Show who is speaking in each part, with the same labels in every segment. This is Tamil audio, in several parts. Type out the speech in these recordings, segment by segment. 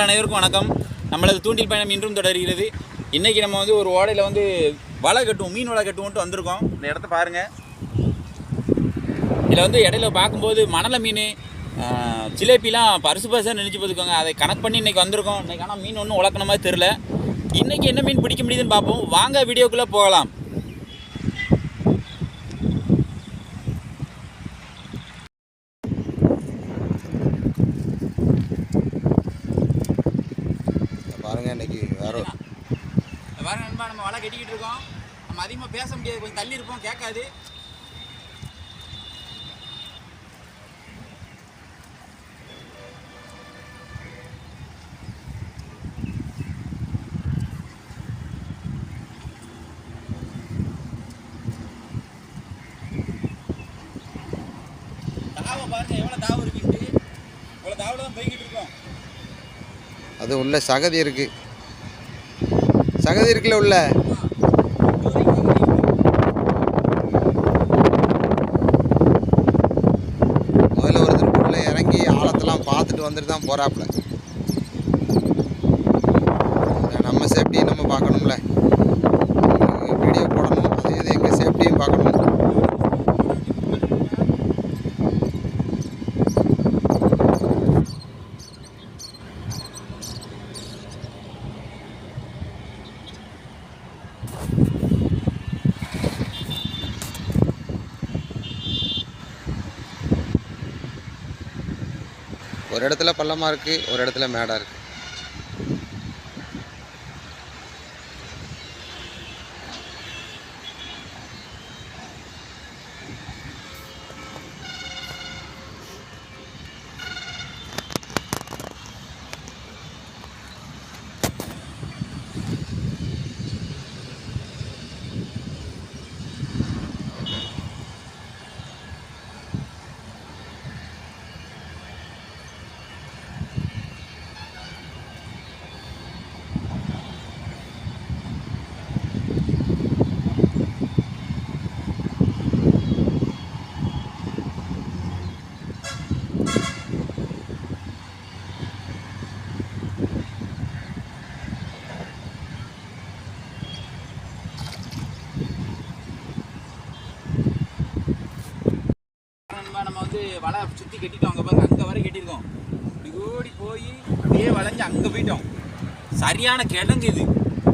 Speaker 1: நண்பர்கள் அனைவருக்கும் வணக்கம். நம்மளது தூண்டில் பயணம் இன்றும் தொடர்கிறது. இன்றைக்கி நம்ம வந்து ஒரு ஓடையில் வந்து வலை கட்டுவோம் மீன் வலை கட்டுவோன்ட்டு வந்திருக்கோம். இந்த இடத்த பாருங்கள் இதில் வந்து இடையில பார்க்கும்போது மணலை மீன் ஜிலேபிலாம் பரிசு பரிசாக நினச்சி பார்த்துக்கோங்க. அதை கணக்கு பண்ணி இன்றைக்கி வந்திருக்கோம். இன்றைக்கி ஆனால் மீன் ஒன்றும் உழக்கின மாதிரி தெரில இன்றைக்கி என்ன மீன் பிடிக்க முடியுதுன்னு பார்ப்போம். வாங்க வீடியோக்குள்ளே போகலாம்
Speaker 2: பாருங்க இன்னைக்கு வேற ஒரு-
Speaker 1: இந்த பாருங்க நண்பா நம்ம வலை கட்டிக்கிட்டு இருக்கோம் நம்ம அதிகமாக பேச முடியாது. கொஞ்சம் தள்ளி இருப்போம். கேட்காது.
Speaker 2: அது உள்ள சகதி இருக்கு. சகதி இருக்குல்ல உள்ள முதல்ல ஒருத்தர் உள்ள இறங்கி ஆழத்தெல்லாம் பார்த்துட்டு வந்துட்டு தான் போகிறாப்புல நம்ம சேஃப்டியும் நம்ம பார்க்கணும்ல. வீடியோ போடணும். அதே இது எங்கள் சேஃப்டியும் பார்க்கணும். ஒரு இடத்துல பள்ளமாக இருக்குது ஒரு இடத்துல மேடாக இருக்குது
Speaker 1: நண்பா, நம்ம வந்து வலை சுற்றி கட்டிட்டோம் அங்கே பாருங்க அங்கே வரை கட்டியிருக்கோம். இப்படி ஓடி போய் அப்படியே வளைஞ்சு அங்கே போயிட்டோம். சரியான கிழங்கு இது.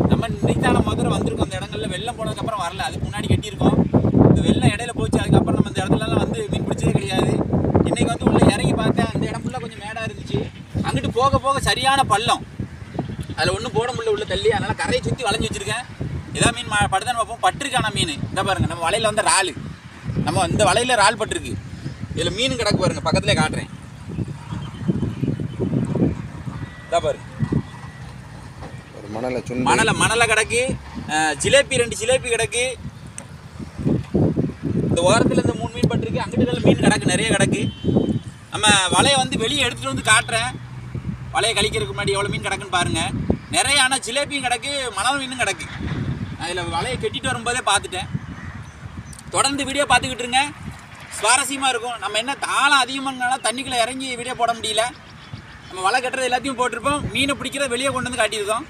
Speaker 1: நம்ம இன்னைக்கான முதல்ல வந்திருக்கோம் அந்த இடங்கள்ல. வெள்ளம் போனதுக்கப்புறம் வரல. அதுக்கு முன்னாடி கட்டியிருக்கோம். இந்த வெள்ளம் இடையில போச்சு. அதுக்கப்புறம் நம்ம இந்த இடத்துலலாம் வந்து மீன் பிடிச்சதே கிடையாது. இன்றைக்கி வந்து உள்ளே இறங்கி பார்த்தேன். அந்த இடம் ஃபுல்லாக கொஞ்சம் மேடாக இருந்துச்சு. அங்கிட்டு போக போக சரியான பள்ளம். அதில் ஒன்றும் போட முடியல உள்ள தள்ளி. அதனால் கரையை சுற்றி வளைஞ்சு வச்சிருக்கேன். ஏதாவது மீன். ம- பார்ப்போம் பட்டிருக்கான மீன்? இந்த பாருங்கள் நம்ம வலையில் வந்து இறால். நம்ம இந்த வலையில் இறால் பட்டிருக்கு. இதில் மீன் கிடக்கு பாருங்க பக்கத்துலேயே காட்டுறேன். இதா பாரு.
Speaker 2: ஒரு மணலை
Speaker 1: மணலை மணலை கிடக்கு ஜிலேபி ரெண்டு ஜிலேபி கிடக்கு. இந்த ஓரத்தில் இந்த மூணு மீன் பட்டிருக்கு அங்கிட்டு மீன் கிடக்கு நிறைய கிடக்கு. நம்ம வலையை வந்து வெளியே எடுத்துகிட்டு வந்து காட்டுறேன். வலையை கழிக்கிறதுக்கு முன்னாடி எவ்வளோ மீன் கிடக்குன்னு பாருங்க. நிறைய ஆனால் ஜிலேபியும் கிடக்கு மணல் மீனும் கிடக்கு. அதில் வலையை கட்டிட்டு வரும்போதே பார்த்துட்டேன். தொடர்ந்து வீடியோ பார்த்துக்கிட்டு இருங்க. சுவாரஸ்யமாக இருக்கும். நம்ம என்ன தாளம் அதிகமானால தண்ணிக்குள்ளே இறங்கி வீடியோ போட முடியல. நம்ம வலை கட்டுறது எல்லாத்தையும் போட்டிருப்போம். மீனை பிடிக்கிறத வெளியே கொண்டு வந்து காட்டியிருக்கோம்.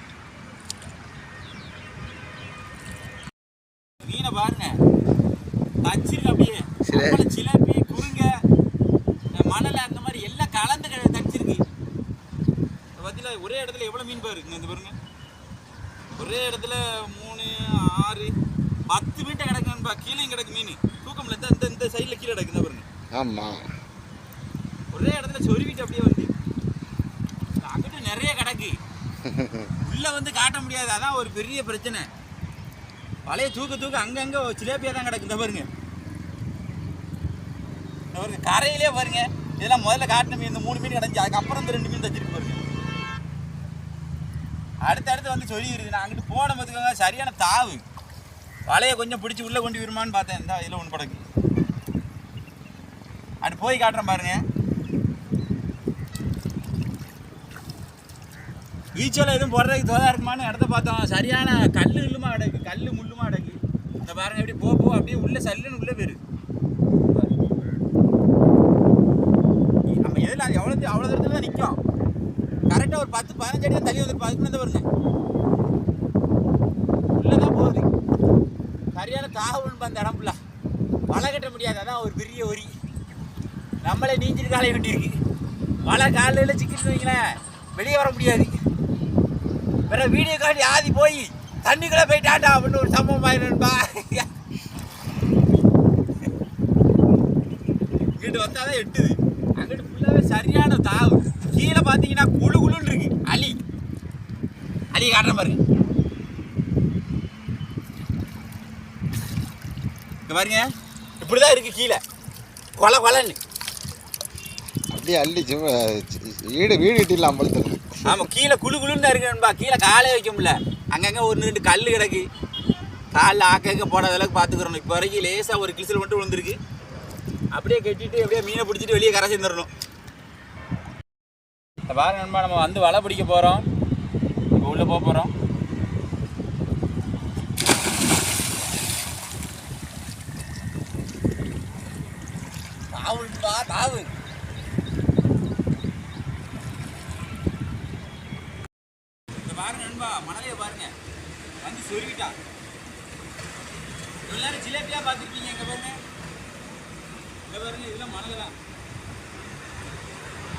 Speaker 1: மீனை பாருங்க. தச்சிருக்கு அப்படியே.
Speaker 2: சில-
Speaker 1: அப்புறம் ஜிலேபி குறுங்க அஹ் மணல் அந்த மாதிரி எல்லாம் கலந்து தச்சிருக்கு. பார்த்தீங்களா ஒரே இடத்துல எவ்வளோ மீன் பாருங்க இந்த பாருங்க. ஒரே இடத்துல மூணு ஆறு பத்து மீன் கிடக்குன்பா கீழே கிடக்கு மீன். தூக்கம்ல இந்த இந்த- இந்த சைடில் கீழே கிடக்கு இந்த பாருங்க.
Speaker 2: ஆமாம்
Speaker 1: ஒரே இடத்துல சொருவிட்டு அப்படியே வந்து. அங்கிட்டு நிறைய கிடக்கு. உள்ள வந்து காட்ட முடியாது. அதான் ஒரு பெரிய பிரச்சனை. வலைய தூக்க தூக்க அங்கங்க சிலேபியா தான் கிடக்கு இந்த பாருங்க. பாருங்க. கரையிலே பாருங்க. இதெல்லாம் முதல்ல காட்டின மீன். இந்த மூணு மீன் கிடந்துச்சு அதுக்கப்புறம் இந்த ரெண்டு மீன் தச்சிருக்கு பாருங்க. அடுத்தடுத்து வந்து சொல்லிடுது நான் அங்கிட்டு போன பார்த்துக்கோங்க சரியான தாவு. வலையை கொஞ்சம் பிடிச்சி உள்ளே கொண்டு வருமான்னு பார்த்தேன். இந்த இதில் ஒன்று படக்கு. அப்படி போய் காட்டுறேன் பாருங்க. பீச்சோல எதுவும் போடுறதுக்கு தோதாக இருக்குமான்னு இடத்த பார்த்தோம். சரியான கல் இல்லுமா அடக்கு கல் முள்ளுமா கிடக்கு இந்த பாருங்க எப்படி போ போ அப்படியே உள்ளே சல்லுன்னு உள்ளே போயிரு. நம்ம எதில் அது எவ்வளோ அவ்வளோ தூரத்தில் தான் நிற்கும் கரெக்டாக ஒரு பத்து பதினஞ்சு அடி தான் தள்ளி வந்துருப்போம் அதுக்குன்னு தான் பாருங்க உள்ளதான் போகுது சரியான அந்த இடம் ஃபுல்லாக வலை கட்ட முடியாது. அதான் ஒரு பெரிய ஒரி நம்மளே நீஞ்சிட்டு காலையை வெட்டியிருக்கு மழை காலையில் சிக்கிட்டு வைங்களேன். வெளியே வர முடியாது. வேற வீடியோ காட்டி ஆதி போய் தண்ணிக்குள்ளே போயிட்டாண்டா அப்படின்னு ஒரு சம்பவம் ஆயிடும்பா இங்கிட்டு வந்தாதான் எட்டுது. அங்கிட்டு ஃபுல்லாகவே சரியான தாவு. கீழே பார்த்தீங்கன்னா குழு குழுன்னு இருக்கு. அலி. அலி காட்டுற பாருங்க இங்க பாருங்க. இப்படிதான் இருக்கு கீழே. கொலை கொலைன்னு.
Speaker 2: அப்படியே அள்ளி சும்மா வீடு வீடு கட்டிடலாம் போல தெரியுது
Speaker 1: ஆமா கீழே குழு குழுன்னு தான் இருக்கு நண்பா. கீழே காலே வைக்க முடியல. அங்கங்க ஒரு ரெண்டு கல் கிடக்கு. காலில் ஆக்க போடாத அளவுக்கு பார்த்துக்கிறோம் இப்போ வரைக்கும் லேசாக ஒரு கிளிசல் மட்டும் விழுந்திருக்கு. அப்படியே கட்டிட்டு அப்படியே மீனை பிடிச்சிட்டு வெளியே கரை சேர்ந்துடணும் பாருங்க நண்பா நம்ம வந்து வலை பிடிக்க போகிறோம் இப்போ உள்ளே போக போகிறோம் தாவு நண்பா தாவு இந்த பாருங்க நண்பா மணலைய பாருங்க. வந்து சொருவிட்டா எல்லாரும் ஜிலேபியா பார்த்துருப்பீங்க இங்க பாருங்க. இங்க பாருங்க இதெல்லாம் மணல் தான்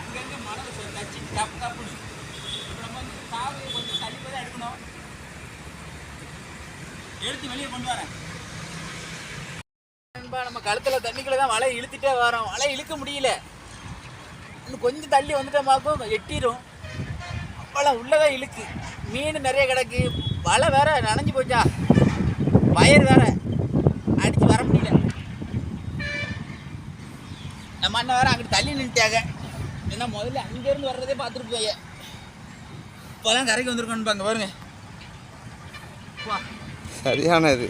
Speaker 1: அங்கங்க மணல் தச்சு தப்பு தப்புன்னு இப்போ நம்ம வந்து காவையை கொஞ்சம் தள்ளி போய் தான் எடுக்கணும். எடுத்து வெளியே கொண்டு வரேன். நண்பா நம்ம கழுத்தில் தண்ணிக்குள்ளே தான் வலை இழுத்துட்டே வரோம். வலை இழுக்க முடியல. இன்னும் கொஞ்சம் தள்ளி வந்துட்டே பார்க்கும் எட்டிடும் அவ்வளோ உள்ளதான் இழுக்கு. மீன் நிறைய கிடக்கு. வலை வேற நனைஞ்சு போச்சா? வயர் வேற. அடித்து வர முடியல. நம்ம அண்ணன் வேற அங்கிட்டு தள்ளி நின்றுட்டாங்க ஏன்னா முதல்ல அங்கேருந்து வர்றதே பார்த்துட்டு போய. இப்போதான் கரைக்கு வந்துருக்கோன்னு பாங்க பாருங்க. வா.
Speaker 2: சரியான இது.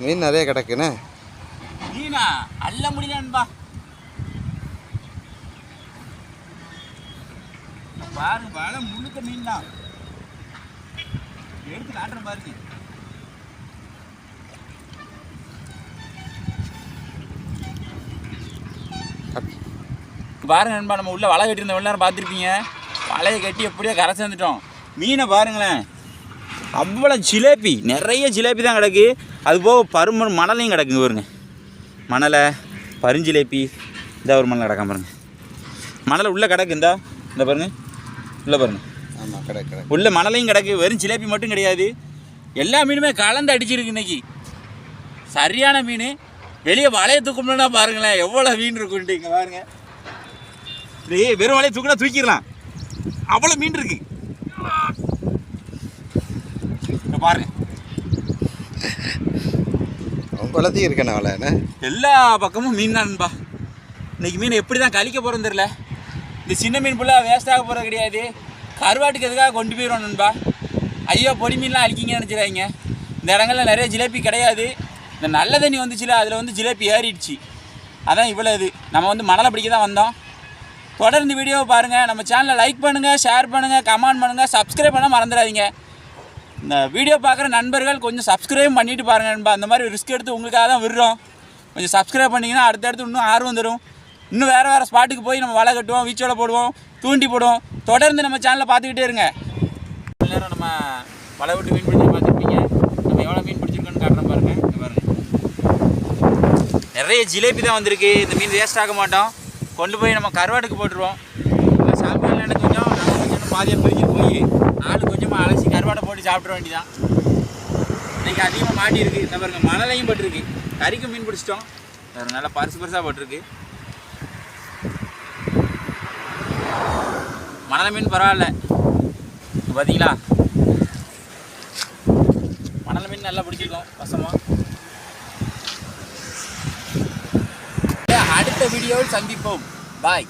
Speaker 2: மீன் நிறைய கிடக்குண்ணே
Speaker 1: மீனா அள்ள முடியலன்பா பாருங்க வலை முழுக்க மீன் தான் எடுத்து காட்டுறேன் பாருங்க பாருங்க நண்பா நம்ம உள்ள வலை கட்டியிருந்த நேரம் பார்த்துருப்பீங்க? வலையை கட்டி எப்படியோ கரை சேர்ந்துட்டோம் மீனை பாருங்களேன். அவ்வளோ ஜிலேபி நிறைய ஜிலேபி தான் கிடக்கு. அது போக பருமன் மணலையும் கிடக்குங்க பாருங்க. மணலை பருஞ்சிலேபி இந்த ஒரு மணல் கிடக்காம பாருங்க. மணலை உள்ளே கிடக்கு இந்தா இந்த பாருங்க. உள்ளே பாருங்க.
Speaker 2: ஆமாம் கிடக்கு கிடக்கு.
Speaker 1: உள்ள மணலையும் கிடக்கு வெறும் ஜிலேபி மட்டும் கிடையாது. எல்லா மீனுமே கலந்து அடிச்சிருக்கு இன்னைக்கு. சரியான மீன். வெளியே வலையை தூக்கணும்னா பாருங்களேன் எவ்வளோ மீன் இருக்குன்ட்டு இங்கே பாருங்க. டேய் வெறும் வலையை தூக்கினா தூக்கிடலாம். அவ்வளோ மீன் இருக்கு. இங்க குளத்தையும்
Speaker 2: உங்களத்தையும்
Speaker 1: எல்லா பக்கமும் மீன் தான்பா இன்னைக்கு மீன் எப்படி தான் கழிக்க போகிறோம் தெரில இந்த சின்ன மீன் ஃபுல்லாக வேஸ்ட்டாக போகிறது கிடையாது. கருவாட்டுக்கு எதுக்காக கொண்டு போயிடுவோம் நண்பா? ஐயோ பொடி மீன்லாம் அழிக்கிங்கன்னு நினச்சிடாங்க இந்த இடங்கள்ல நிறைய ஜிலேபி கிடையாது. இந்த நல்ல தண்ணி வந்துச்சுல அதில் வந்து ஜிலேபி ஏறிடுச்சு. அதான் இவ்வளோ இது. நம்ம வந்து மணலை பிடிக்க தான் வந்தோம். தொடர்ந்து வீடியோவை பாருங்கள் நம்ம சேனலை லைக் பண்ணுங்கள் ஷேர் பண்ணுங்கள் கமெண்ட் பண்ணுங்கள் சப்ஸ்கிரைப் பண்ண மறந்துடாதீங்க. இந்த வீடியோ பார்க்குற நண்பர்கள் கொஞ்சம் சப்ஸ்கிரைப் பண்ணிவிட்டு பாருங்கள் நண்பா. அந்த மாதிரி ரிஸ்க் எடுத்து உங்களுக்காக தான் விடுறோம். கொஞ்சம் சப்ஸ்கிரைப் பண்ணிங்கன்னா அடுத்தடுத்து இன்னும் ஆர்வம் தரும் இன்னும் வேறு வேறு ஸ்பாட்டுக்கு போய் நம்ம வலை கட்டுவோம் வீச்சோட போடுவோம் தூண்டி போடுவோம். தொடர்ந்து நம்ம சேனலை பார்த்துக்கிட்டே இருங்க. நேரம் நம்ம வலை விட்டு மீன் பிடிச்சி பார்த்துருப்பீங்க. நம்ம எவ்வளோ மீன் பிடிச்சிருக்கோன்னு காட்டுறோம் பாருங்கள் பாருங்கள் நிறைய ஜிலேபி தான் வந்திருக்கு. இந்த மீன் வேஸ்ட் ஆக மாட்டோம். கொண்டு போய் நம்ம கருவாட்டுக்கு போட்டுருவோம். சாப்பிடலாம் கொஞ்சம் கொஞ்சம் பாதியாக பிரிஞ்சு போய் ஆள் கொஞ்சமாக அலசி கருவாடை போட்டு சாப்பிட வேண்டியதான் இன்னைக்கு அதிகமாக மாட்டியிருக்கு. இந்த பாருங்க மணலையும் பட்டிருக்கு. கறிக்கும் மீன் பிடிச்சிட்டோம். வேறு நல்லா பரிசு பரிசாக பட்டிருக்கு. மணலை மீன் பரவாயில்ல. பார்த்தீங்களா மணல் மீன் நல்லா பிடிச்சிருக்கோம் வசமாக அடுத்த வீடியோவில் சந்திப்போம். பாய்.